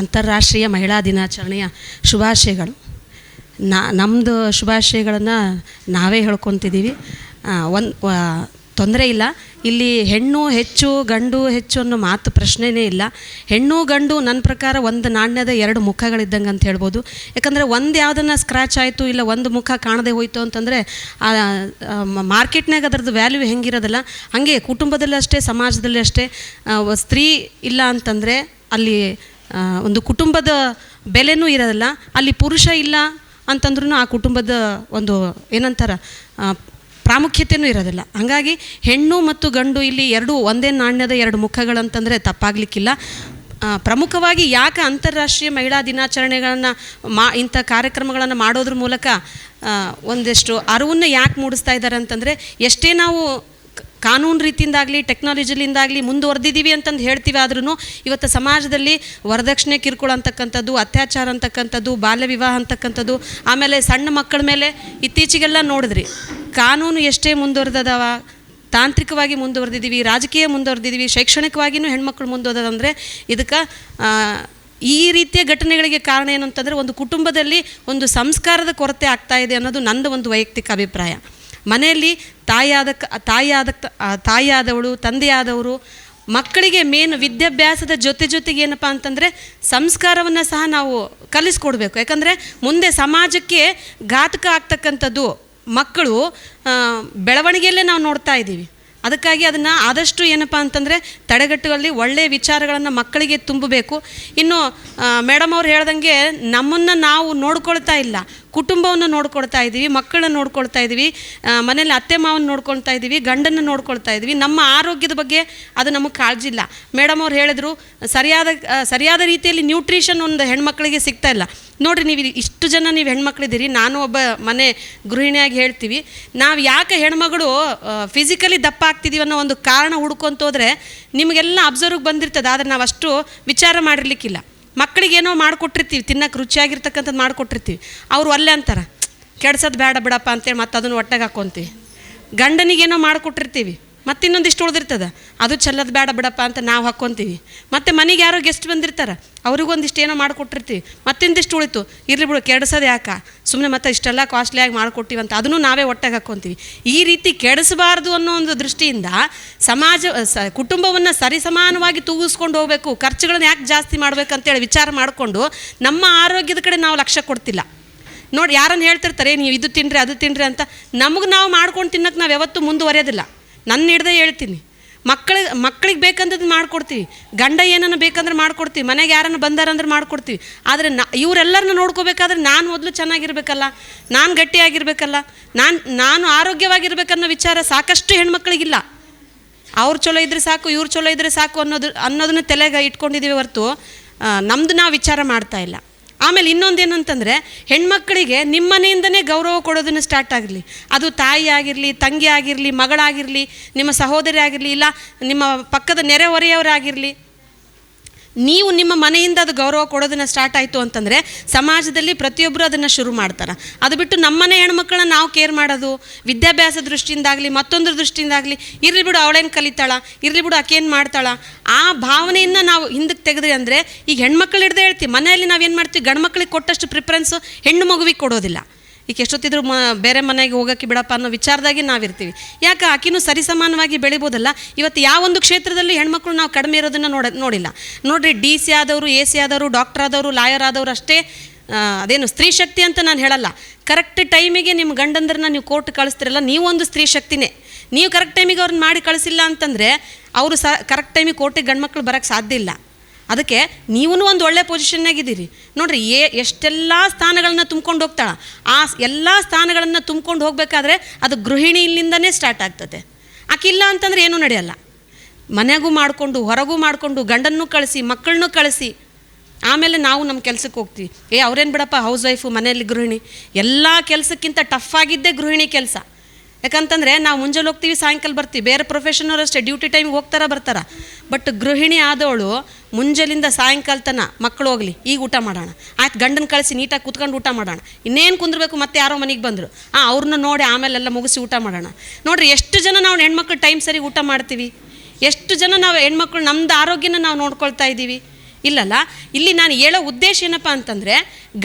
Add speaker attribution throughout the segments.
Speaker 1: ಅಂತಾರಾಷ್ಟ್ರೀಯ ಮಹಿಳಾ ದಿನಾಚರಣೆಯ ಶುಭಾಶಯಗಳು. ನಾ ನಮ್ಮದು ಶುಭಾಶಯಗಳನ್ನು ನಾವೇ ಹೇಳ್ಕೊತಿದ್ದೀವಿ. ಒಂದು ತೊಂದರೆ ಇಲ್ಲ. ಇಲ್ಲಿ ಹೆಣ್ಣು ಹೆಚ್ಚು, ಗಂಡು ಹೆಚ್ಚು ಅನ್ನೋ ಮಾತು ಪ್ರಶ್ನೆನೇ ಇಲ್ಲ. ಹೆಣ್ಣು, ಗಂಡು ನನ್ನ ಪ್ರಕಾರ ಒಂದು ನಾಣ್ಯದ ಎರಡು ಮುಖಗಳಿದ್ದಂಗೆ ಅಂತ ಹೇಳ್ಬೋದು. ಯಾಕಂದರೆ ಒಂದು ಯಾವುದನ್ನು ಸ್ಕ್ರ್ಯಾಚ್ ಆಯಿತು ಇಲ್ಲ ಒಂದು ಮುಖ ಕಾಣದೆ ಹೋಯಿತು ಅಂತಂದರೆ ಮಾರ್ಕೆಟ್ನಾಗ ಅದರದ್ದು ವ್ಯಾಲ್ಯೂ ಹೆಂಗಿರೋದಲ್ಲ, ಹಾಗೆ ಕುಟುಂಬದಲ್ಲಿ ಅಷ್ಟೇ, ಸಮಾಜದಲ್ಲಿ ಅಷ್ಟೇ ಸ್ತ್ರೀ ಇಲ್ಲ ಅಂತಂದರೆ ಅಲ್ಲಿ ಒಂದು ಕುಟುಂಬದ ಬೆಲೆನೂ ಇರೋದಿಲ್ಲ. ಅಲ್ಲಿ ಪುರುಷ ಇಲ್ಲ ಅಂತಂದ್ರೂ ಆ ಕುಟುಂಬದ ಒಂದು ಏನಂತಾರ ಪ್ರಾಮುಖ್ಯತೆಯೂ ಇರೋದಿಲ್ಲ. ಹಾಗಾಗಿ ಹೆಣ್ಣು ಮತ್ತು ಗಂಡು ಇಲ್ಲಿ ಎರಡು ಒಂದೇ ನಾಣ್ಯದ ಎರಡು ಮುಖಗಳಂತಂದರೆ ತಪ್ಪಾಗಲಿಕ್ಕಿಲ್ಲ. ಪ್ರಮುಖವಾಗಿ ಯಾಕೆ ಅಂತಾರಾಷ್ಟ್ರೀಯ ಮಹಿಳಾ ದಿನಾಚರಣೆಗಳನ್ನು ಮಾ, ಇಂಥ ಕಾರ್ಯಕ್ರಮಗಳನ್ನು ಮಾಡೋದ್ರ ಮೂಲಕ ಒಂದಷ್ಟು ಅರಿವನ್ನು ಯಾಕೆ ಮೂಡಿಸ್ತಾ ಇದ್ದಾರೆ ಅಂತಂದರೆ ಎಷ್ಟೇ ನಾವು ಕಾನೂನು ರೀತಿಯಿಂದಾಗಲಿ, ಟೆಕ್ನಾಲಜಿಲಿಂದಾಗಲಿ ಮುಂದುವರೆದಿದ್ದೀವಿ ಅಂತಂದು ಹೇಳ್ತೀವಿ ಆದ್ರೂ ಇವತ್ತು ಸಮಾಜದಲ್ಲಿ ವರದಕ್ಷಿಣೆ ಕಿರುಕುಳ ಅಂತಕ್ಕಂಥದ್ದು, ಅತ್ಯಾಚಾರ ಅಂತಕ್ಕಂಥದ್ದು, ಬಾಲ್ಯ ವಿವಾಹ ಅಂತಕ್ಕಂಥದ್ದು, ಆಮೇಲೆ ಸಣ್ಣ ಮಕ್ಕಳ ಮೇಲೆ ಇತ್ತೀಚೆಗೆಲ್ಲ ನೋಡಿದ್ರಿ. ಕಾನೂನು ಎಷ್ಟೇ ಮುಂದುವರೆದದವ, ತಾಂತ್ರಿಕವಾಗಿ ಮುಂದುವರೆದಿದ್ದೀವಿ ರಾಜಕೀಯ ಮುಂದುವರೆದಿದ್ದೀವಿ ಶೈಕ್ಷಣಿಕವಾಗಿಯೂ ಹೆಣ್ಮಕ್ಳು ಮುಂದುವರೆದಂದರೆ ಇದಕ್ಕೆ ಈ ರೀತಿಯ ಘಟನೆಗಳಿಗೆ ಕಾರಣ ಏನು ಅಂತಂದರೆ ಒಂದು ಕುಟುಂಬದಲ್ಲಿ ಒಂದು ಸಂಸ್ಕಾರದ ಕೊರತೆ ಆಗ್ತಾ ಇದೆ ಅನ್ನೋದು ನಂದು ಒಂದು ವೈಯಕ್ತಿಕ ಅಭಿಪ್ರಾಯ. ಮನೆಯಲ್ಲಿ ತಾಯಿಯಾದ ತಾಯಿಯಾದ ತಾಯಿಯಾದವಳು, ತಂದೆಯಾದವರು, ಮಕ್ಕಳಿಗೆ ಮೇನ್ ವಿದ್ಯಾಭ್ಯಾಸದ ಜೊತೆ ಜೊತೆಗೆ ಏನಪ್ಪ ಅಂತಂದರೆ ಸಂಸ್ಕಾರವನ್ನು ಸಹ ನಾವು ಕಲಿಸ್ಕೊಡ್ಬೇಕು. ಯಾಕಂದರೆ ಮುಂದೆ ಸಮಾಜಕ್ಕೆ ಘಾತಕ ಆಗ್ತಕ್ಕಂಥದ್ದು ಮಕ್ಕಳು ಬೆಳವಣಿಗೆಯಲ್ಲೇ ನಾವು ನೋಡ್ತಾ ಇದ್ದೀವಿ. ಅದಕ್ಕಾಗಿ ಅದನ್ನು ಆದಷ್ಟು ಏನಪ್ಪ ಅಂತಂದರೆ ತಡೆಗಟ್ಟುವಲ್ಲಿ ಒಳ್ಳೆಯ ವಿಚಾರಗಳನ್ನು ಮಕ್ಕಳಿಗೆ ತುಂಬಬೇಕು. ಇನ್ನು ಮೇಡಮ್ ಅವ್ರು ಹೇಳ್ದಂಗೆ ನಮ್ಮನ್ನು ನಾವು ನೋಡ್ಕೊಳ್ತಾ ಇಲ್ಲ. ಕುಟುಂಬವನ್ನು ನೋಡ್ಕೊಳ್ತಾ ಇದ್ದೀವಿ, ಮಕ್ಕಳನ್ನ ನೋಡ್ಕೊಳ್ತಾ ಇದ್ದೀವಿ ಮನೇಲಿ ಅತ್ತೆ ಮಾವನ್ನ ನೋಡ್ಕೊಳ್ತಾ ಇದ್ದೀವಿ, ಗಂಡನ್ನು ನೋಡ್ಕೊಳ್ತಾ ಇದ್ದೀವಿ. ನಮ್ಮ ಆರೋಗ್ಯದ ಬಗ್ಗೆ ಅದು ನಮಗೆ ಕಾಳಜಿ ಇಲ್ಲ. ಮೇಡಮ್ ಅವ್ರು ಹೇಳಿದ್ರು, ಸರಿಯಾದ ಸರಿಯಾದ ರೀತಿಯಲ್ಲಿ ನ್ಯೂಟ್ರಿಷನ್ ಒಂದು ಹೆಣ್ಮಕ್ಳಿಗೆ ಸಿಗ್ತಾ ಇಲ್ಲ. ನೋಡಿರಿ, ನೀವು ಇಷ್ಟು ಜನ ನೀವು ಹೆಣ್ಮಕ್ಳಿದ್ದೀರಿ, ನಾನು ಒಬ್ಬ ಮನೆ ಗೃಹಿಣಿಯಾಗಿ ಹೇಳ್ತೀವಿ. ನಾವು ಯಾಕೆ ಹೆಣ್ಮಗಳು ಫಿಸಿಕಲಿ ದಪ್ಪ ಆಗ್ತಿದ್ದೀವಿ ಅನ್ನೋ ಒಂದು ಕಾರಣ ಹುಡ್ಕೊಂತ ಹೋದ್ರೆ ನಿಮಗೆಲ್ಲ ಅಬ್ಸರ್ವ್ಗೆ ಬಂದಿರ್ತದೆ, ಆದರೆ ನಾವು ಅಷ್ಟು ವಿಚಾರ ಮಾಡಿರ್ಲಿಕ್ಕಿಲ್ಲ. ಮಕ್ಕಳಿಗೆ ಏನೋ ಮಾಡಿಕೊಟ್ಟಿರ್ತೀವಿ ತಿನ್ನಕ್ಕೆ ರುಚಿಯಾಗಿರ್ತಕ್ಕಂಥದ್ದು ಮಾಡಿಕೊಟ್ಟಿರ್ತೀವಿ. ಅವರು ಅಲ್ಲೇ ಅಂತಾರೆ, ಕೆಡ್ಸೋದು ಬೇಡ ಬಿಡಪ್ಪ ಅಂತೇಳಿ ಮತ್ತೆ ಅದನ್ನು ಒಟ್ಟಿಗೆ ಹಾಕ್ಕೊತೀವಿ ಗಂಡನಿಗೇನೋ ಮಾಡಿಕೊಟ್ಟಿರ್ತೀವಿ. ಮತ್ತೆ ಇನ್ನೊಂದಿಷ್ಟು ಉಳಿದಿರ್ತದೆ? ಅದು ಚೆಲ್ಲದ ಬೇಡ ಬಿಡಪ್ಪ ಅಂತ ನಾವು ಹಾಕ್ಕೊತೀವಿ ಮತ್ತೆ ಮನೆಗೆ ಯಾರೋ ಗೆಸ್ಟ್ ಬಂದಿರ್ತಾರೆ, ಅವ್ರಿಗೊಂದಿಷ್ಟು ಏನೋ ಮಾಡಿಕೊಟ್ಟಿರ್ತೀವಿ. ಮತ್ತಿಂದಿಷ್ಟು ಉಳಿತು. ಇರಲಿ ಬಿಡು, ಕೆಡಿಸೋದು ಯಾಕ? ಸುಮ್ಮನೆ ಮತ್ತೆ ಇಷ್ಟೆಲ್ಲ ಕಾಸ್ಟ್ಲಿಯಾಗಿ ಮಾಡಿಕೊಟ್ಟಿವಿ ಅಂತ ಅದನ್ನು ನಾವೇ ಒಟ್ಟಾಗಿ ಹಾಕ್ಕೊತೀವಿ ಈ ರೀತಿ ಕೆಡಿಸಬಾರ್ದು ಅನ್ನೋ ಒಂದು ದೃಷ್ಟಿಯಿಂದ ಸಮಾಜ, ಸ, ಕುಟುಂಬವನ್ನು ಸರಿಸಮಾನವಾಗಿ ತೂಗಿಸ್ಕೊಂಡು ಹೋಗಬೇಕು, ಖರ್ಚುಗಳನ್ನ ಯಾಕೆ ಜಾಸ್ತಿ ಮಾಡಬೇಕಂತೇಳಿ ವಿಚಾರ ಮಾಡಿಕೊಂಡು ನಮ್ಮ ಆರೋಗ್ಯದ ಕಡೆ ನಾವು ಲಕ್ಷ್ಯ ಕೊಡ್ತಿಲ್ಲ. ನೋಡಿ, ಯಾರನ್ನು ಹೇಳ್ತಿರ್ತಾರೆ, ನೀವು ಇದು ತಿನ್ನಿರಿ ಅದು ತಿನ್ನಿರಿ ಅಂತ. ನಮಗೆ ನಾವು ಮಾಡ್ಕೊಂಡು ತಿನ್ನಕ್ಕೆ ನಾವು ಯಾವತ್ತೂ ಮುಂದುವರೆಯೋದಿಲ್ಲ. ನನ್ನ ಹಿಡ್ದೆ ಹೇಳ್ತೀನಿ. ಮಕ್ಕಳಿಗೆ ಮಕ್ಕಳಿಗೆ ಬೇಕಂದ್ರೆ ಮಾಡ್ಕೊಡ್ತೀವಿ. ಗಂಡ ಏನನ್ನ ಬೇಕಂದ್ರೆ ಮಾಡ್ಕೊಡ್ತೀವಿ. ಮನೆಗೆ ಯಾರನ್ನು ಬಂದಾರಂದ್ರೆ ಮಾಡ್ಕೊಡ್ತೀವಿ. ಆದರೆ ನಾ, ಇವರೆಲ್ಲರನ್ನ ನೋಡ್ಕೋಬೇಕಾದ್ರೆ ನಾನು ಮೊದಲು ಚೆನ್ನಾಗಿರ್ಬೇಕಲ್ಲ. ನಾನು ಗಟ್ಟಿಯಾಗಿರ್ಬೇಕಲ್ಲ. ನಾನು ನಾನು ಆರೋಗ್ಯವಾಗಿರ್ಬೇಕನ್ನೋ ವಿಚಾರ ಸಾಕಷ್ಟು ಹೆಣ್ಮಕ್ಳಿಗಿಲ್ಲ. ಅವ್ರು ಚಲೋ ಇದ್ರೆ ಸಾಕು, ಇವ್ರು ಚಲೋ ಇದ್ರೆ ಸಾಕು ಅನ್ನೋದು, ಅನ್ನೋದನ್ನ ತಲೆಗೆ ಇಟ್ಕೊಂಡಿದ್ದೀವಿ ಹೊರತು ನಮ್ಮದು ನಾವು ವಿಚಾರ ಮಾಡ್ತಾ ಇಲ್ಲ. ಆಮೇಲೆ ಇನ್ನೊಂದೇನಂತಂದರೆ ಹೆಣ್ಮಕ್ಳಿಗೆ ನಿಮ್ಮ ಮನೆಯಿಂದನೇ ಗೌರವ ಕೊಡೋದನ್ನು ಸ್ಟಾರ್ಟ್ ಆಗಿರಲಿ. ಅದು ತಾಯಿ ಆಗಿರಲಿ, ತಂಗಿ ಆಗಿರಲಿ, ಮಗಳಾಗಿರಲಿ, ನಿಮ್ಮ ಸಹೋದರಿ ಆಗಿರಲಿ, ಇಲ್ಲ ನಿಮ್ಮ ಪಕ್ಕದ ನೆರೆಹೊರೆಯವರಾಗಿರಲಿ. ನೀವು ನಿಮ್ಮ ಮನೆಯಿಂದ ಅದು ಗೌರವ ಕೊಡೋದನ್ನು ಸ್ಟಾರ್ಟ್ ಆಯಿತು ಅಂತಂದರೆ ಸಮಾಜದಲ್ಲಿ ಪ್ರತಿಯೊಬ್ಬರು ಅದನ್ನು ಶುರು ಮಾಡ್ತಾರೆ. ಅದು ಬಿಟ್ಟು ನಮ್ಮನೆ ಹೆಣ್ಮಕ್ಳನ್ನ ನಾವು ಕೇರ್ ಮಾಡೋದು, ವಿದ್ಯಾಭ್ಯಾಸ ದೃಷ್ಟಿಯಿಂದಾಗಲಿ, ಮತ್ತೊಂದ್ರ ದೃಷ್ಟಿಯಿಂದಾಗಲಿ, ಇರಲಿ ಬಿಡು ಅವಳೇನು ಕಲಿತಾಳ, ಇರಲಿ ಬಿಡು ಆಕೇನು ಮಾಡ್ತಾಳ, ಆ ಭಾವನೆಯನ್ನು ನಾವು ಹಿಂದಕ್ಕೆ ತೆಗೆದ್ರಿ ಅಂದರೆ, ಈಗ ಹೆಣ್ಮಕ್ಳು ಹಿಡ್ದೇ ಹೇಳ್ತೀವಿ ಮನೆಯಲ್ಲಿ ನಾವೇನು ಮಾಡ್ತೀವಿ ಗಂಡು ಮಕ್ಳಿಗೆ ಕೊಟ್ಟಷ್ಟು ಪ್ರಿಫರೆನ್ಸು ಹೆಣ್ಣು ಮಗುವಿಗೆ ಕೊಡೋದಿಲ್ಲ. ಈಗ ಎಷ್ಟೊತ್ತಿದ್ರು ಮ, ಬೇರೆ ಮನೆಗೆ ಹೋಗೋಕ್ಕೆ ಬಿಡಪ್ಪ ಅನ್ನೋ ವಿಚಾರದಾಗೆ ನಾವಿರ್ತೀವಿ. ಯಾಕೆ ಆಕಿನೂ ಸರಿಸಮಾನವಾಗಿ ಬೆಳಿಬೋದಲ್ಲ? ಇವತ್ತು ಯಾವ ಒಂದು ಕ್ಷೇತ್ರದಲ್ಲಿ ಹೆಣ್ಮಕ್ಳು ನಾವು ಕಡಿಮೆ ಇರೋದನ್ನು ನೋಡ, ನೋಡಿಲ್ಲ. ನೋಡಿರಿ, ಡಿ ಸಿ ಆದವರು, ಎ ಸಿ ಆದವರು, ಡಾಕ್ಟರ್ ಆದವರು, ಲಾಯರ್ ಆದವರು ಅಷ್ಟೇ ಅದೇನು ಸ್ತ್ರೀ ಶಕ್ತಿ ಅಂತ ನಾನು ಹೇಳಲ್ಲ. ಕರೆಕ್ಟ್ ಟೈಮಿಗೆ ನಿಮ್ಮ ಗಂಡಂದ್ರನ್ನ ನೀವು ಕೋರ್ಟ್ ಕಳಿಸ್ತಿರಲ್ಲ ಒಂದು ಸ್ತ್ರೀ ಶಕ್ತಿನೇ. ನೀವು ಕರೆಕ್ಟ್ ಟೈಮಿಗೆ ಅವ್ರನ್ನ ಮಾಡಿ ಕಳಿಸಿಲ್ಲ ಅಂತಂದರೆ, ಅವರು ಸ, ಕರೆಕ್ಟ್ ಟೈಮಿಗೆ ಕೋರ್ಟಿಗೆ ಗಂಡ್ಮಕ್ಳು ಬರೋಕ್ಕೆ ಸಾಧ್ಯ ಇಲ್ಲ. ಅದಕ್ಕೆ ನೀವೂ ಒಂದು ಒಳ್ಳೆ ಪೊಸಿಷನ್ನಾಗಿದ್ದೀರಿ ನೋಡಿರಿ ಏ ಎಷ್ಟೆಲ್ಲ ಸ್ಥಾನಗಳನ್ನ ತುಂಬ್ಕೊಂಡು ಹೋಗ್ತಾಳ. ಆ ಎಲ್ಲ ಸ್ಥಾನಗಳನ್ನು ತುಂಬ್ಕೊಂಡು ಹೋಗಬೇಕಾದ್ರೆ ಅದು ಗೃಹಿಣಿಯಿಂದನೇ ಸ್ಟಾರ್ಟ್ ಆಗ್ತದೆ. ಆಕಿಲ್ಲ ಅಂತಂದ್ರೆ ಏನೂ ನಡೆಯಲ್ಲ. ಮನೆಗೂ ಮಾಡಿಕೊಂಡು, ಹೊರಗೂ ಮಾಡಿಕೊಂಡು, ಗಂಡನ್ನು ಕಳಿಸಿ, ಮಕ್ಕಳನ್ನೂ ಕಳಿಸಿ, ಆಮೇಲೆ ನಾವು ನಮ್ಮ ಕೆಲಸಕ್ಕೆ ಹೋಗ್ತೀವಿ. ಏ, ಅವ್ರೇನು ಬಿಡಪ್ಪ ಹೌಸ್ ವೈಫು ಮನೆಯಲ್ಲಿ ಗೃಹಿಣಿ. ಎಲ್ಲ ಕೆಲಸಕ್ಕಿಂತ ಟಫ್ ಆಗಿದ್ದೇ ಗೃಹಿಣಿ ಕೆಲಸ. ಯಾಕಂತಂದರೆ ನಾವು ಮುಂಜಾನೆ ಹೋಗ್ತೀವಿ, ಸಾಯಂಕಾಲ ಬರ್ತೀವಿ. ಬೇರೆ ಪ್ರೊಫೆಷನವ್ರು ಅಷ್ಟೇ ಡ್ಯೂಟಿ ಟೈಮಿಗೆ ಹೋಗ್ತಾರ, ಬರ್ತಾರ. ಬಟ್ ಗೃಹಿಣಿ ಆದವಳು ಮುಂಜಾಲಿಂದ ಸಾಯಂಕಾಲ ತನ ಮಕ್ಕಳು ಹೋಗಲಿ, ಈಗ ಊಟ ಮಾಡೋಣ. ಆಯ್ತು, ಗಂಡನ ಕಳಿಸಿ ನೀಟಾಗಿ ಕುತ್ಕೊಂಡು ಊಟ ಮಾಡೋಣ. ಇನ್ನೇನು ಕುಂದಿರ್ಬೇಕು ಮತ್ತೆ ಯಾರೋ ಮನೆಗೆ ಬಂದರು. ಆ ಅವ್ರನ್ನ ನೋಡಿ ಆಮೇಲೆಲ್ಲ ಮುಗಿಸಿ ಊಟ ಮಾಡೋಣ. ನೋಡಿರಿ, ಎಷ್ಟು ಜನ ನಾವು ಹೆಣ್ಮಕ್ಳು ಟೈಮ್ ಸರಿ ಊಟ ಮಾಡ್ತೀವಿ? ಎಷ್ಟು ಜನ ನಾವು ಹೆಣ್ಮಕ್ಳು ನಮ್ಮದು ಆರೋಗ್ಯನ ನಾವು ನೋಡ್ಕೊಳ್ತಾ ಇದ್ದೀವಿ ಇಲ್ಲಲ್ಲ, ಇಲ್ಲಿ ನಾನು ಹೇಳೋ ಉದ್ದೇಶ ಏನಪ್ಪ ಅಂತಂದರೆ,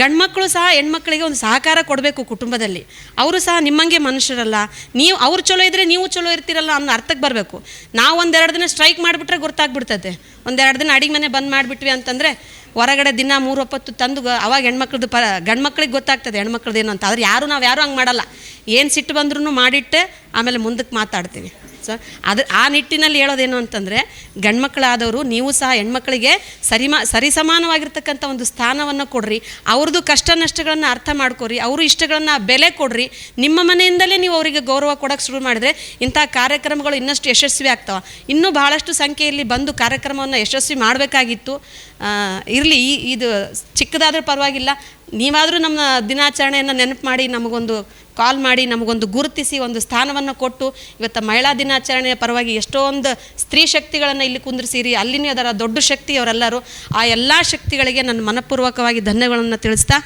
Speaker 1: ಗಂಡ್ಮಕ್ಳು ಸಹ ಹೆಣ್ಮಕ್ಳಿಗೆ ಒಂದು ಸಹಕಾರ ಕೊಡಬೇಕು ಕುಟುಂಬದಲ್ಲಿ. ಅವರು ಸಹ ನಿಮ್ಮಂಗೆ ಮನುಷ್ಯರಲ್ಲ, ನೀವು ಅವ್ರು ಚಲೋ ಇದ್ದರೆ ನೀವು ಚಲೋ ಇರ್ತೀರಲ್ಲ ಅನ್ನೋ ಅರ್ಥಕ್ಕೆ ಬರಬೇಕು. ನಾವು ಒಂದೆರಡು ದಿನ ಸ್ಟ್ರೈಕ್ ಮಾಡಿಬಿಟ್ರೆ ಗೊತ್ತಾಗ್ಬಿಡ್ತದೆ. ಒಂದೆರಡು ದಿನ ಅಡಿಗೆ ಮನೆ ಬಂದ್ ಮಾಡಿಬಿಟ್ವಿ ಅಂತಂದರೆ, ಹೊರಗಡೆ ದಿನ ಮೂರು ಒಪ್ಪತ್ತು ತಂದು ಅವಾಗ ಹೆಣ್ಮಕ್ಳದ್ದು ಪ, ಗಂಡ್ಮಕ್ಳಿಗೆ ಗೊತ್ತಾಗ್ತದೆ ಹೆಣ್ಮಕ್ಳದ್ದು ಏನು ಅಂತ. ಆದರೆ ಯಾರು ನಾವು ಯಾರು ಹಂಗೆ ಮಾಡಲ್ಲ. ಏನು ಸಿಟ್ಟು ಬಂದ್ರೂ ಮಾಡಿಟ್ಟೆ, ಆಮೇಲೆ ಮುಂದಕ್ಕೆ ಮಾತಾಡ್ತೀವಿ. ಸೊ ಅದು ಆ ನಿಟ್ಟಿನಲ್ಲಿ ಹೇಳೋದೇನು ಅಂತಂದರೆ ಗಂಡ್ಮಕ್ಕಳಾದವರು ನೀವು ಸಹ ಹೆಣ್ಮಕ್ಳಿಗೆ ಸರಿಮ ಸರಿಸಮಾನವಾಗಿರ್ತಕ್ಕಂಥ ಒಂದು ಸ್ಥಾನವನ್ನು ಕೊಡ್ರಿ. ಅವ್ರದ್ದು ಕಷ್ಟ ನಷ್ಟಗಳನ್ನು ಅರ್ಥ ಮಾಡ್ಕೊರಿ. ಅವರು ಇಷ್ಟಗಳನ್ನು ಬೆಲೆ ಕೊಡ್ರಿ. ನಿಮ್ಮ ಮನೆಯಿಂದಲೇ ನೀವು ಅವರಿಗೆ ಗೌರವ ಕೊಡೋಕ್ಕೆ ಶುರು ಮಾಡಿದರೆ ಇಂಥ ಕಾರ್ಯಕ್ರಮಗಳು ಇನ್ನಷ್ಟು ಯಶಸ್ವಿ ಆಗ್ತಾವೆ. ಇನ್ನೂ ಬಹಳಷ್ಟು ಸಂಖ್ಯೆಯಲ್ಲಿ ಬಂದು ಕಾರ್ಯಕ್ರಮವನ್ನು ಯಶಸ್ವಿ ಮಾಡಬೇಕಾಗಿತ್ತು. ಇರಲಿ ಇದು ಚಿಕ್ಕದಾದರೂ ಪರವಾಗಿಲ್ಲ. ನೀವಾದರೂ ನಮ್ಮ ದಿನಾಚರಣೆಯನ್ನು ನೆನಪು ಮಾಡಿ, ನಮಗೊಂದು ಕಾಲ್ ಮಾಡಿ, ನಮಗೊಂದು ಗುರುತಿಸಿ, ಒಂದು ಸ್ಥಾನವನ್ನು ಕೊಟ್ಟು, ಇವತ್ತು ಮಹಿಳಾ ದಿನಾಚರಣೆಯ ಪರವಾಗಿ ಎಷ್ಟೊಂದು ಸ್ತ್ರೀ ಶಕ್ತಿಗಳನ್ನು ಇಲ್ಲಿ ಕುಂದಿರಿಸಿರಿ, ಅಲ್ಲಿನೇ ಅದರ ದೊಡ್ಡ ಶಕ್ತಿ ಅವರೆಲ್ಲರೂ, ಆ ಎಲ್ಲ ಶಕ್ತಿಗಳಿಗೆ ನನ್ನ ಮನಪೂರ್ವಕವಾಗಿ ಧನ್ಯಗಳನ್ನು ತಿಳಿಸ್ತಾ